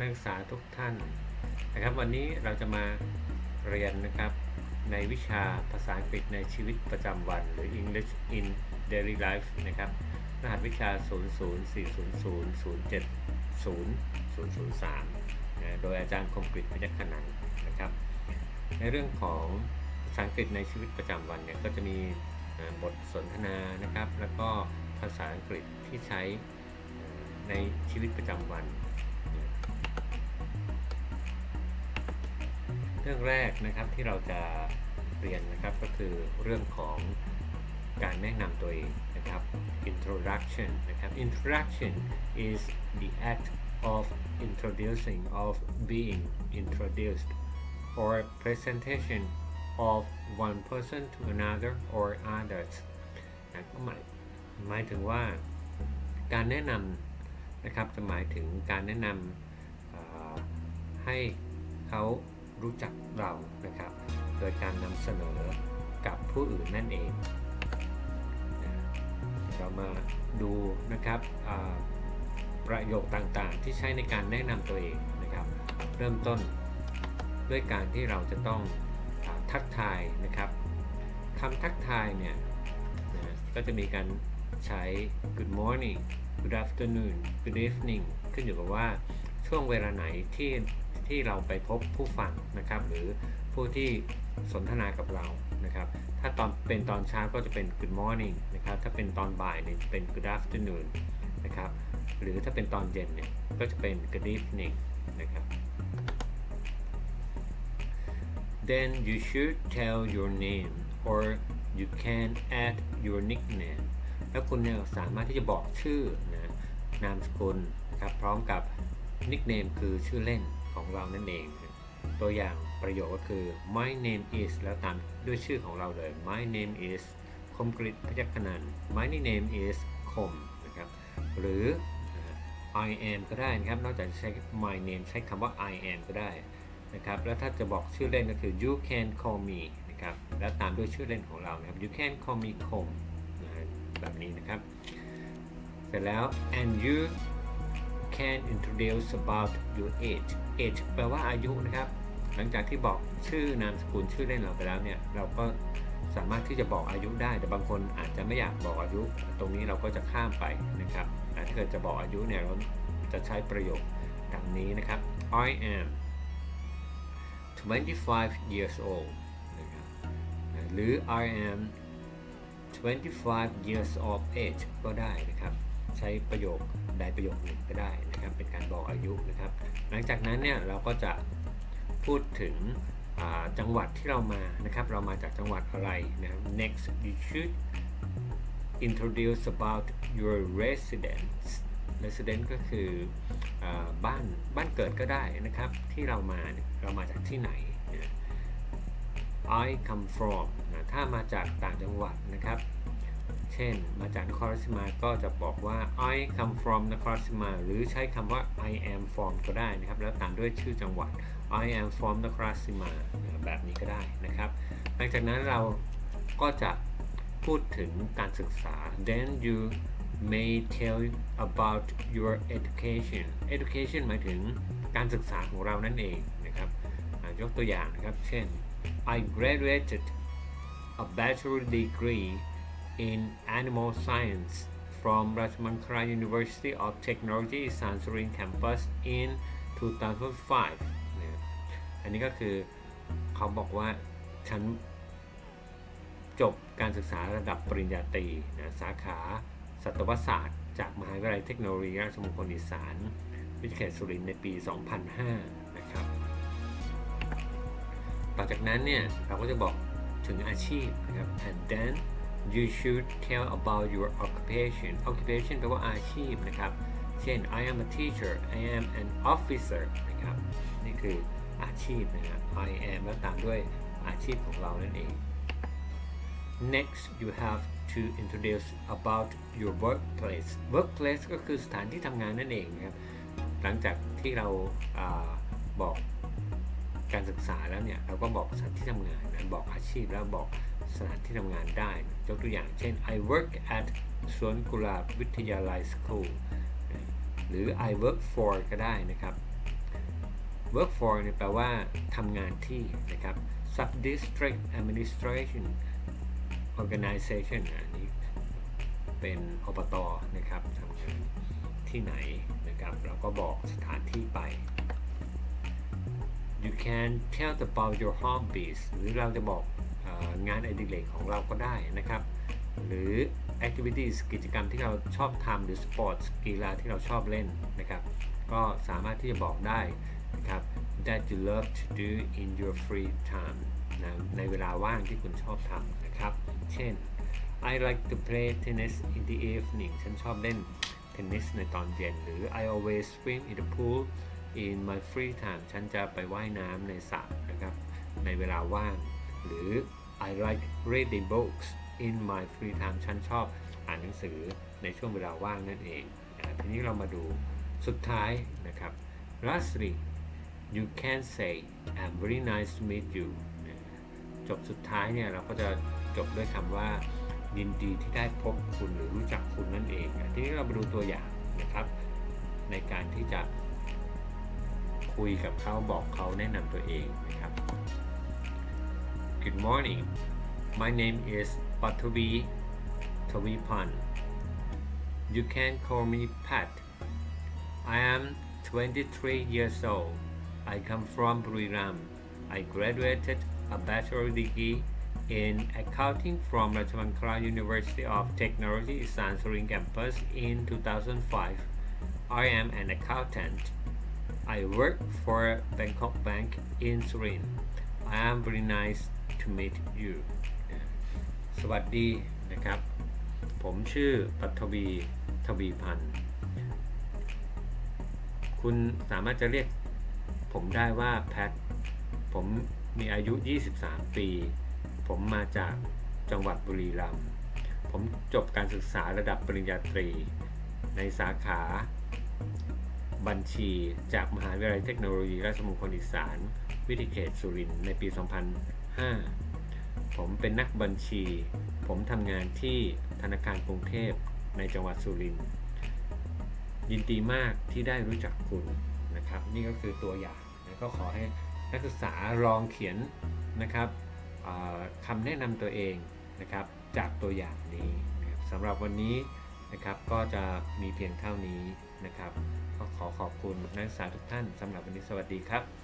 นักศึกษาทุกท่านนะครับ วันนี้เราจะมาเรียนนะครับในวิชาภาษาอังกฤษในชีวิตประจำวัน หรือ English in Daily Life นะครับรหัสวิชา 00400070003นะโดยอาจารย์คมกริตพยัคฆนันนะครับ ในเรื่องของภาษาอังกฤษในชีวิตประจำวันเนี่ยก็จะมีบทสนทนานะครับ แล้วก็ภาษาอังกฤษที่ใช้ในชีวิตประจำวัน เรื่องแรกนะครับที่เราจะเรียนนะครับก็คือเรื่องของการแนะนำตัวเองนะครับ introduction นะครับ introduction is the act of introducing of being introduced or presentation of one person to another or others นะก็หมายหมายถึงว่าการแนะนำนะครับจะหมายถึงการแนะนำให้เขา รู้จักเรานะครับ โดยการนำเสนอกับผู้อื่นนั่นเองเรามาดูนะครับประโยคต่างๆ ที่ใช้ในการแนะนำตัวเองนะครับ เริ่มต้นด้วยการที่เราจะต้องอทักทายนะครับคำทักทายเนี่ยนะก็จะมีการใช้ good morning good afternoon good evening ขึ้นอยู่กับว่าช่วงเวลาไหนที่ ที่เราไปพบผู้ฟังนะครับ หรือผู้ที่สนทนากับเรานะครับ ถ้าตอนเป็นตอนเช้าก็จะเป็น good morning นะครับ ถ้าเป็นตอนบ่ายเนี่ยเป็น good afternoon นะครับ หรือถ้าเป็นตอนเย็นเนี่ยก็จะเป็น good evening นะครับ then you should tell your name or you can add your nickname แล้วคุณเนี่ยสามารถที่จะบอกชื่อนะนามสกุลนะครับ พร้อมกับ nickname คือชื่อเล่น ของเรานั่นเอง ตัวอย่างประโยคก็คือ my name is แล้วตามด้วยชื่อของเราเลย my name is คมกริตพยัคฆนันท์ my name is คมนะครับ หรือ I am ก็ได้นะครับ นอกจากใช้ my name ใช้คำว่า I am ก็ได้นะครับ แล้วถ้าจะบอกชื่อเล่นก็คือ you can call me นะครับ แล้วตามด้วยชื่อเล่นของเรานะครับ you can call me คมนะแบบนี้นะครับ เสร็จแล้ว and you can introduce about your age age แปลว่าอายุนะครับ หลังจากที่บอกชื่อนามสกุลชื่อเล่นเราไปแล้วเนี่ย เราก็สามารถที่จะบอกอายุได้ แต่บางคนอาจจะไม่อยากบอกอายุ ตรงนี้เราก็จะข้ามไปนะครับถ้าเกิดจะบอกอายุเนี่ยเราจะใช้ประโยคดังนี้นะครับ I am 25 years old นะครับหรือ I am 25 years of age ก็ได้นะครับ ใช้ประโยคใดประโยคหนึ่งก็ได้นะครับเป็นการบอกอายุนะครับ หลังจากนั้นเนี่ยเราก็จะพูดถึงจังหวัดที่เรามานะครับ เรามาจากจังหวัดอะไรนะครับ next you should introduce about your residence residence ก็คืออบ้านบ้านเกิดก็ได้นะครับ ที่เรามาเรามาจากที่ไหน I come from นะถ้ามาจากต่างจังหวัดนะครับ เช่น มาจากนครราชสีมาก็จะบอกว่า I come from นครราชสีมา หรือใช้คำว่า I am from ก็ได้นะครับ แล้วตามด้วยชื่อจังหวัด I am from นครราชสีมาแบบนี้ก็ได้นะครับ หลังจากนั้นเราก็จะพูดถึงการศึกษา then you may tell about your education education หมายถึงการศึกษาของเรานั่นเองนะครับยกตัวอย่างนะครับ เช่น I graduated a bachelor degree in animal science from Rajmankara University of Technology Sansurin campus in 2005นะอันนี้ก็คือเขาบอกว่าฉันจบการศึกษาระดับปริญญาตรีนะสาขาสัตวศาสตร์ จากมหาวิทยาลัยเทคโนโลยีราชมงคลอีสาน วิทยาเขตสุรินทร์ในปี 2005 นะครับ ต่อจากนั้นเนี่ยเราก็จะบอกถึงอาชีพนะครับ and then you should tell about your occupation occupation แปลว่าอาชีพนะครับ เช่น I am a teacher I am an officer นะครับ นี่คืออาชีพนะครับ I am แล้วตามด้วยอาชีพของเรานั่นเอง Next you have to introduce about your workplace workplace ก็คือสถานที่ทำงานนั่นเองนะครับ หลังจากที่เราอาบอก การศึกษาแล้วเนี่ยเราก็บอกสถานที่ทำงานนะบอกอาชีพแล้วบอกสถานที่ทำงานได้ยกตัวอย่างเช่น I work at สวนกุหลาบวิทยาลัย school หรือ I work for ก็ได้นะครับ work for เนี่ยแปลว่าทำงานที่นะครับ sub district administration organization อันนี้เป็นอบตนะครับทำงานที่ไหนนะครับ เราก็บอกสถานที่ไป you can tell about your hobbies หรือเราจะบอกองานอดิเรกของเราก็ได้นะครับ หรือ activities กิจกรรมที่เราชอบทำหรือ sports กีฬาที่เราชอบเล่นนะครับ ก็สามารถที่จะบอกได้นะครับ that you love to do in your free time นะในเวลาว่างที่คุณชอบทำนะครับ เช่น I like to play tennis in the evening ฉันชอบเล่นเทนนิสในตอนเย็น หรือ I always swim in the pool in my free time ฉันจะไปว่ายน้ำในสระนะครับ ในเวลาว่าง หรือ I like reading books in my free time ฉันชอบอ่านหนังสือในช่วงเวลาว่างนั่นเองอทีนี้เรามาดูสุดท้ายนะครับ lastly you can say I'm very nice to meet you จบสุดท้ายเนี่ยเราก็จะจบด้วยคำว่ายินดีที่ได้พบคุณหรือรู้จักคุณนั่นเอง ทีนี้เรามาดูตัวอย่างนะครับ ในการที่จะ คุยกับเขาบอกเขาแนะนำตัวเองนะครับ Good morning my name is Patavi Tavipan you can call me Pat I am 23 years old I come from Buriram I graduated a bachelor degree in accounting from Rajamankala University of Technology, Sansurin campus in 2005. I am an accountant. I work for Bangkok Bank in Surin. I am very nice to meet you. สวัสดีนะครับ ผมชื่อปัทวีทวีพันธ์ คุณสามารถจะเรียกผมได้ว่าแพท ผมมีอายุ 23 ปี ผมมาจากจังหวัดบุรีรัมย์ ผมจบการศึกษาระดับปริญญาตรี ในสาขา บัญชีจากมหาวิทยาลัยเทคโนโลยีราชมงคลอีสาน วิทยเขตสุรินทร์ในปี 2005 ผมเป็นนักบัญชี ผมทำงานที่ธนาคารกรุงเทพในจังหวัดสุรินทร์ยินดีมากที่ได้รู้จักคุณนะครับ นี่ก็คือตัวอย่างนะก็ขอให้นักศึกษาลองเขียนนะครับคำแนะนำตัวเองนะครับจากตัวอย่างนี้สำหรับวันนี้นะครับก็จะมีเพียงเท่านี้นะครับ ก็ขอขอบคุณนักศึกษาทุกท่านสำหรับวันนี้สวัสดีครับ